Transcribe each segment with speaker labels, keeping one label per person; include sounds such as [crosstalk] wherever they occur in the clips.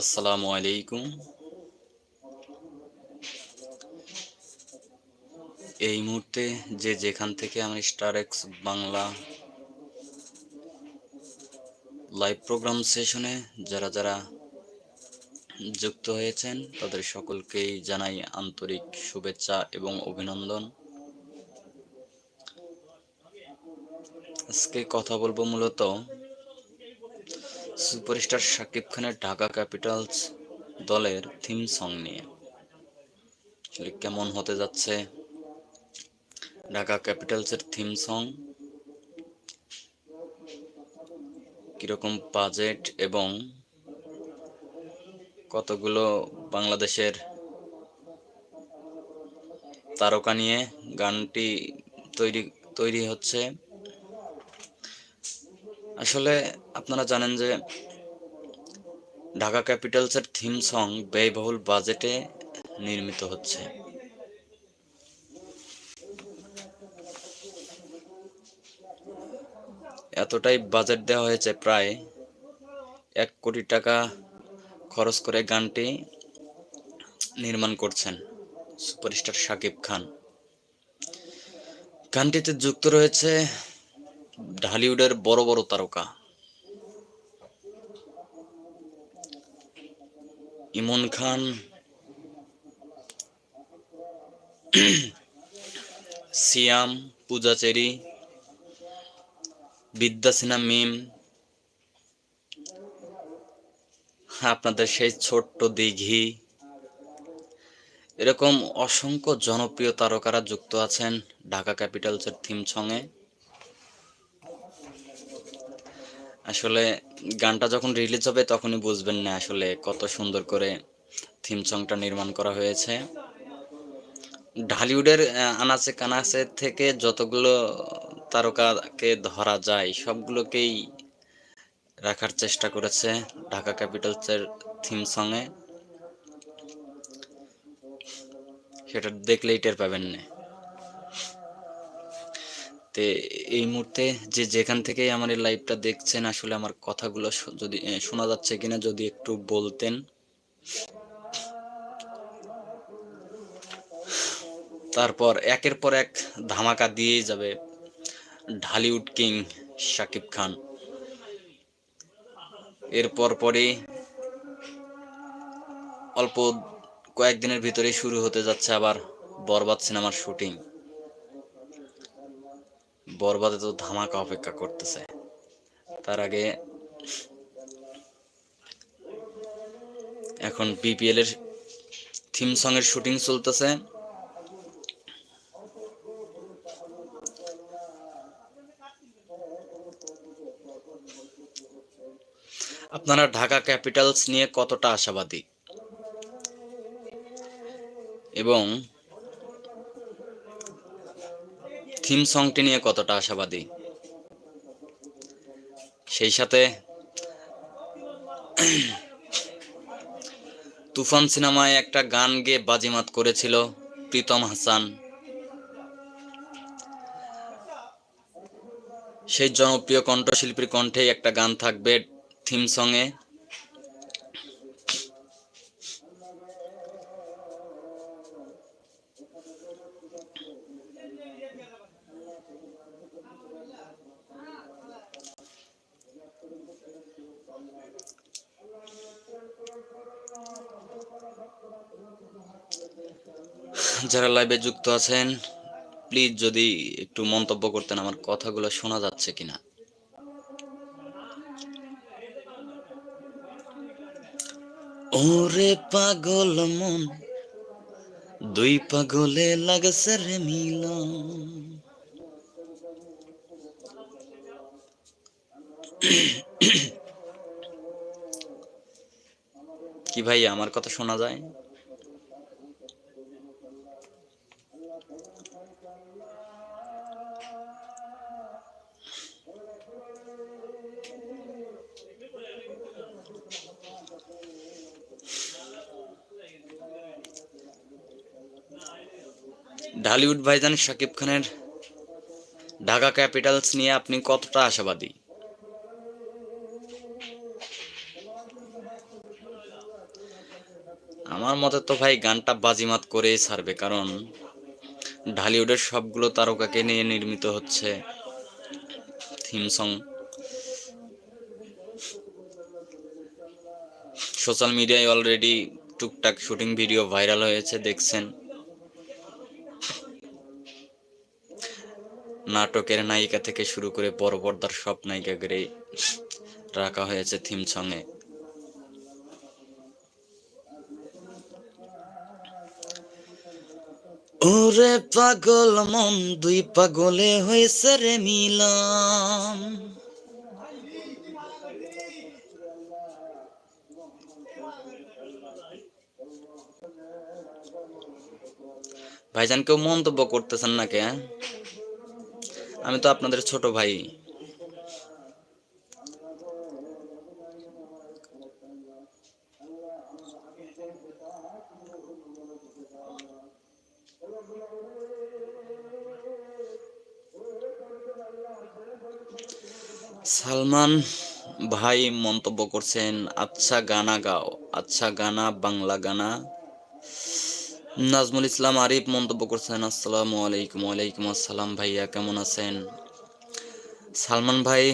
Speaker 1: আসসালামু আলাইকুম। এই মুহূর্তে যে যেখান থেকে আমি Star X Bangla live program সেশনে যারা যারা যুক্ত হয়েছেন, তাদের সকলকেই জানাই আন্তরিক শুভেচ্ছা এবং অভিনন্দন। আজকে কথা বলব মূলত সুপারস্টার শাকিব খানের ঢাকা ক্যাপিটালস দলের থিম সং নিয়ে। কেমন হতে যাচ্ছে ঢাকা ক্যাপিটালসের থিম সং কীরকম বাজেট এবং কতগুলো বাংলাদেশের তারকা নিয়ে গানটি তৈরি তৈরি হচ্ছে? আসলে আপনারা জানেন যে ঢাকা ক্যাপিটালসের থিম সং ব্যয়বহুল বাজেটে নির্মিত হচ্ছে। এতটাই বাজেট দেওয়া হয়েছে প্রায় এক কোটি টাকা খরচ করে গানটি নির্মাণ করছেন সুপারস্টার শাকিব খান। গানটিতে যুক্ত রয়েছে ঢালিউডের বড় বড় তারকা। ইমন খান, সিয়াম পূজাচেরি বিদ্যা সিনহা মিম। আপনাদের সেই ছোট্ট দিঘি। এরকম অসংখ্য জনপ্রিয় তারকারা যুক্ত আছেন ঢাকা ক্যাপিটালসের থিম সঙ্গে আসলে গানটা যখন রিলিজ হবে তখনই বুঝবেন না আসলে কত সুন্দর করে থিম সংটা নির্মাণ করা হয়েছে। ঢালিউডের আনাচে কানাচে থেকে যতগুলো তারকাকে ধরা যায় সবগুলোকেই রাখার চেষ্টা করেছে ঢাকা ক্যাপিটালসের থিম সঙ্গে সেটা দেখলেই টের পাবেন না। তে এই মুহূর্তে যে যেখান থেকে আমার এই লাইভটা দেখছেন, আসলে আমার কথাগুলো যদি শোনা যাচ্ছে কিনা যদি একটু বলতেন। তারপর একের পর এক ধামাকা দিয়েই যাবে ঢালিউড কিং শাকিব খান। এরপর পরে অল্প কয়েকদিনের ভিতরেই শুরু হতে যাচ্ছে আবার বরবাদ সিনেমার শুটিং। বরবাদে তো ধামাকা অপেক্ষা করতেছে। তার আগে এখন বিপিএল এর থিম সং এর শুটিং চলতেছে। আপনারা ঢাকা ক্যাপিটালস নিয়ে কতটা আশাবাদী? এবং থিম সংটি নিয়ে কতটা আশাবাদী? সেই সাথে তুফান সিনেমায় একটা গান গেয়ে বাজিমাত করেছিল প্রীতম হাসান। সেই জনপ্রিয় কণ্ঠশিল্পীর কণ্ঠে একটা গান থাকবে থিম সঙ্গে যারা লাইভে যুক্ত আছেন প্লিজ যদি একটু মন্তব্য করতেন আমার কথাগুলো শোনা যাচ্ছে কিনা। ওরে পাগল মন, দুই পাগলে লাগছে রে মিলন। কি ভাই আমার কথা শোনা যায়? ঢালিউড ভাইজান শাকিব খানের ঢাকা ক্যাপিটালস নিয়ে আপনি কতটা আশাবাদী? আমার মতে তো ভাই গানটা বাজিমাত করেই ছাড়বে, কারণ ঢালিউডের সবগুলো তারকাকে নিয়ে নির্মিত হচ্ছে থিম সং সোশ্যাল মিডিয়ায় অলরেডি টুকটাক শুটিং ভিডিও ভাইরাল হয়েছে, দেখছেন। নাটকের নায়িকা থেকে শুরু করে বড় পর্দার সব নায়িকাকে রাখা হয়েছে থিম সঙ্গে। ওরে পাগল মন, দুই পাগলে হয়েছে রে মিলাম ভাইজান, কেউ মন্তব্য করতেছেন না কে আমি তো আপনাদের ছোট ভাই। সালমান ভাই মন্তব্য করছেন আচ্ছা গানা গাও আচ্ছা গানা বাংলা গানা। নাজমুল ইসলাম আরিফ মন্তব্য করছেন, আসসালামু আলাইকুম, ওয়ালাইকুম আসসালাম ভাইয়া, কেমন আছেন? সালমান ভাই,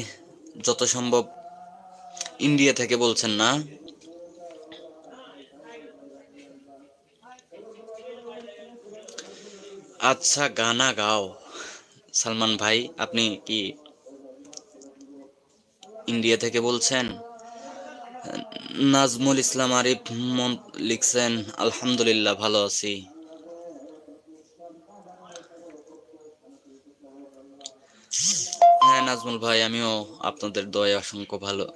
Speaker 1: যত সম্ভব ইন্ডিয়া থেকে বলছেন না। আচ্ছা গানা গাও। সালমান ভাই, আপনি কি ইন্ডিয়া থেকে বলছেন? নাজমুল ইসলাম আরিফ লিখছেন, আলহামদুলিল্লাহ, ভালো আছি। হ্যাঁ নাজমুল ভাই, আমিও আপনাদের দয়া অসংখ্য ভালো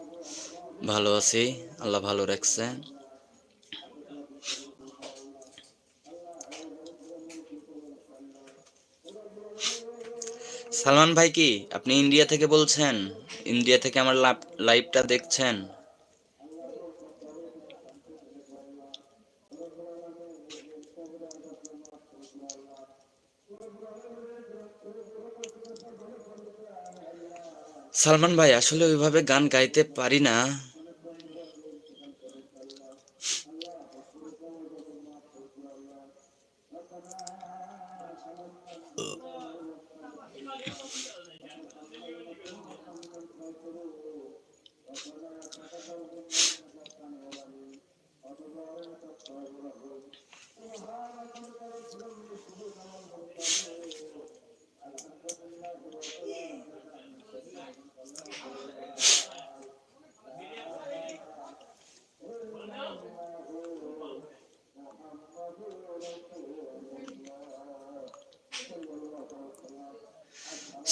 Speaker 1: ভালো আছি। আল্লাহ ভালো রাখছে সালমান ভাই কি, আপনি ইন্ডিয়া থেকে বলছেন? ইন্ডিয়া থেকে আমার লাইভটা দেখছেন? সালমান ভাই আসলে ওইভাবে গান গাইতে পারি না।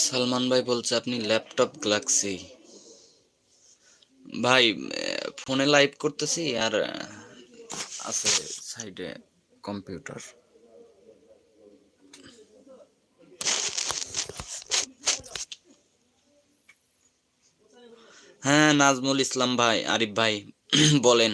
Speaker 1: সালমান ভাই বলছে, আপনি ল্যাপটপ গ্যালাক্সি। ভাই ফোনে লাইভ করতেছি আর আছে সাইডে কম্পিউটার। হ্যাঁ নাজমুল ইসলাম ভাই, আরিফ ভাই, [clears throat] বলেন।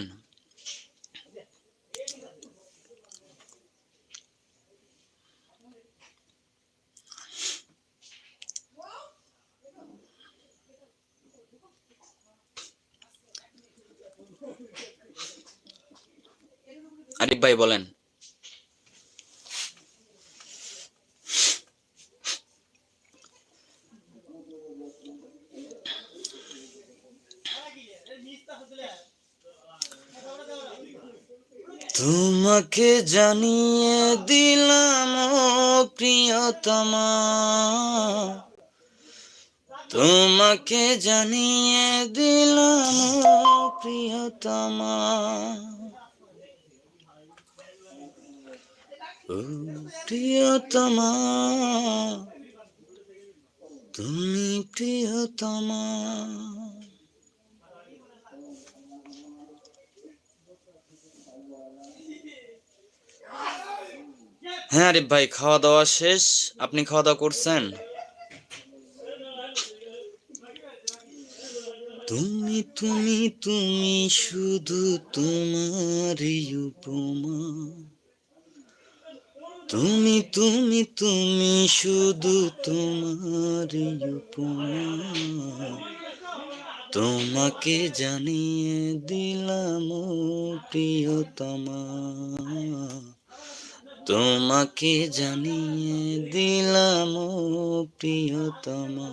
Speaker 1: আরিফ ভাই বলেন। তোমাকে জানিয়ে দিলাম প্রিয়তমা। তোমাকে জানিয়ে দিলাম প্রিয়তমা ও প্রিয়তমা, তুমি প্রিয়তমা। হ্যাঁ আরিফ ভাই খাওয়া দাওয়া শেষ? আপনি খাওয়া দাওয়া করছেন? তুমি তুমি তুমি, শুধু তোমার উপমা। তুমি তুমি তুমি শুধু তোমার তোমাকে জানিয়ে দিলাম প্রিয়তমা। তোমাকে জানিয়ে দিলাম প্রিয়তমা।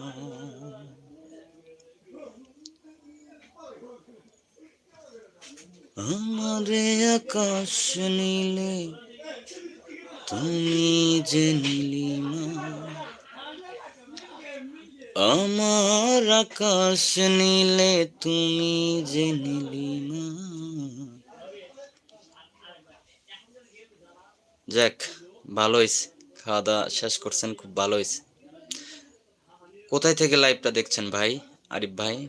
Speaker 1: আমারে আকাশ নীলে তুমি যে নীলিমা। আমার আকাশ নীলে তুমি যে নীলিমা। যাক, ভালো হয়েছে। খাওয়া দাওয়া শেষ করছেন, খুব ভালো হয়েছে। কোথায় থেকে লাইভটা দেখছেন ভাই, আরিফ ভাই?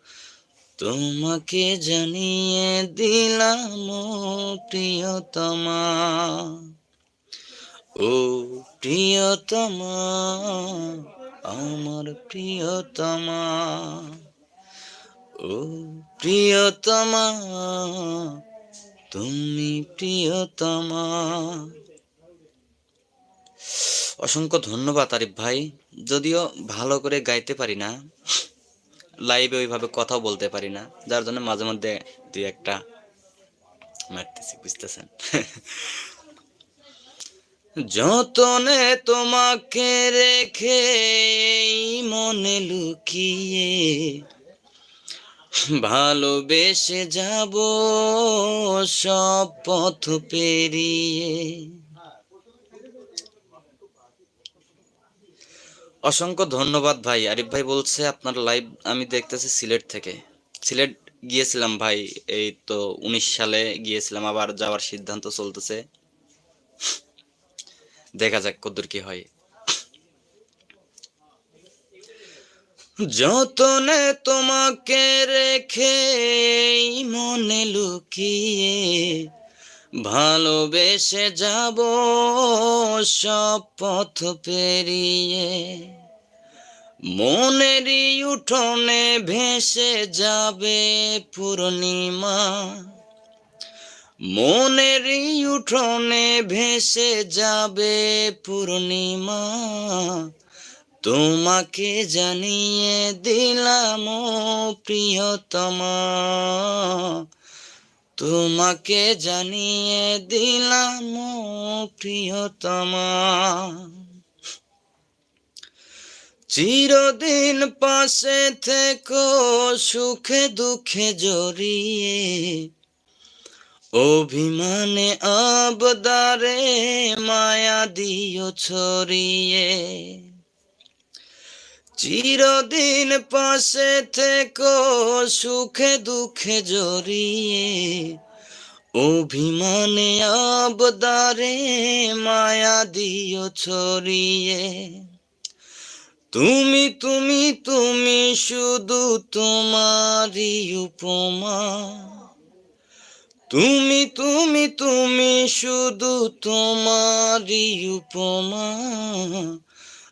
Speaker 1: তোমাকে জানিয়ে দিলাম প্রিয়তমা। ও প্রিয়তমা, আমার প্রিয়তমা। ও প্রিয়তমা, তুমি প্রিয়তমা। অসংখ্য ধন্যবাদ আরিফ ভাই, যদিও ভালো করে গাইতে পারি না। লাইভে ওইভাবে কথাও বলতে পারি না। যার জন্য মাঝে মধ্যে দুই একটা মারতেছি, বুঝতেছেন? যতনে তোমাকে রেখে মনে লুকিয়ে ভালোবেসে যাব সব পথ পেরিয়ে। অসংখ্য ধন্যবাদ ভাই। আরিফ ভাই বলছে, আপনার লাইভ আমি দেখতেছি সিলেট থেকে। সিলেট গিয়েছিলাম ভাই, এই তো উনিশ সালে গিয়েছিলাম, আবার যাওয়ার সিদ্ধান্ত চলতেছে। দেখা যাক কদ্দূর কি হয়। যতনে তোমাকে রেখে মনে লুকিয়ে ভালোবেসে যাব সব পথ পেরিয়ে। মনেরই উঠোনে ভেসে যাবে পূর্ণিমা। মনেরই উঠোনে ভেসে যাবে পূর্ণিমা। তোমাকে জানিয়ে দিলাম প্রিয়তমা। তোমাকে জানিয়ে দিলাম প্রিয়তমা। চিরদিন পাশে থেকো, সুখে দুঃখে জড়িয়ে। অভিমানে আবদারে মায়া দিও ছড়িয়ে। চিরদিন পাশে থেকো, সুখে দুঃখে জড়িয়ে। অভিমানে আবদারে মায়া দিও ছড়িয়ে। তুমি তুমি তুমি শুধু তোমারই উপমা। তুমি তুমি তুমি শুধু তোমারই উপমা।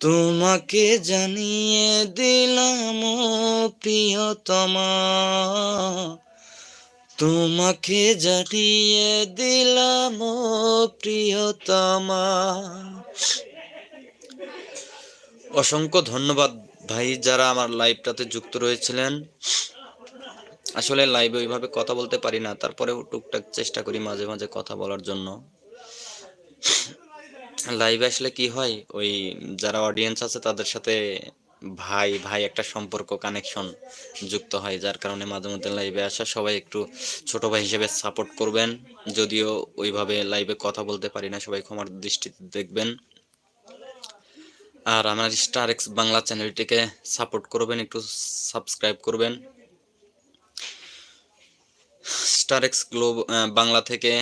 Speaker 1: তোমাকে জানিয়ে দিলাম প্রিয়তমা। তোমাকে জানিয়ে দিলাম প্রিয়তমা। অসংখ্য ধন্যবাদ ভাই যারা আমার লাইভটাতে যুক্ত রয়েছিলেন। আসলে লাইভে ওইভাবে কথা বলতে পারি না, তারপরেও টুকটাক চেষ্টা করি মাঝে মাঝে কথা বলার জন্য। লাইভে আসলে কি হয়? ওই যারা অডিয়েন্স আছে তাদের সাথে ভাই ভাই একটা সম্পর্ক কানেকশন যুক্ত হয়, যার কারণে মাঝে মধ্যে লাইভে আসা সবাই একটু ছোট ভাই হিসেবে সাপোর্ট করবেন। যদিও ওইভাবে লাইভে কথা বলতে পারি না, সবাই ক্ষমার দৃষ্টিতে দেখবেন। আর আমার স্টার এক্স বাংলা চ্যানেলটিকে সাপোর্ট করবেন, একটু সাবস্ক্রাইব করবেন। স্টার এক্স গ্লোব বাংলা থেকে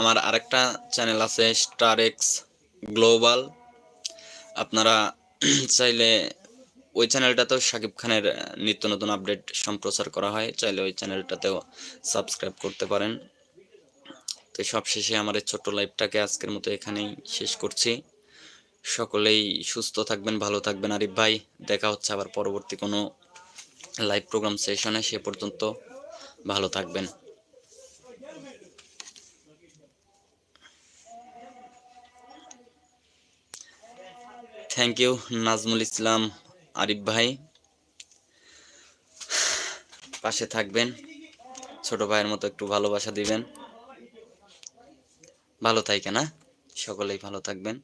Speaker 1: আমার আরেকটা চ্যানেল আছে স্টার এক্স গ্লোবাল। আপনারা চাইলে ওই চ্যানেলটাতেও সাকিব খানের নিত্য নতুন আপডেট সম্প্রচার করা হয়। চাইলে ওই চ্যানেলটাতেও সাবস্ক্রাইব করতে পারেন। তো সব শেষে আমার এই ছোট্ট লাইভটাকে আজকের মতো এখানেই শেষ করছি। সকলেই সুস্থ থাকবেন, ভালো থাকবেন। আরিফ ভাই, দেখা হচ্ছে আবার পরবর্তী কোনো লাইভ প্রোগ্রাম সেশনে। সে পর্যন্ত ভালো থাকবেন। থ্যাংক ইউ নাজমুল ইসলাম আরিফ ভাই। পাশে থাকবেন। ছোট ভাইয়ের মতো একটু ভালোবাসা দিবেন। ভালো থাকে না সকলেই ভালো থাকবেন।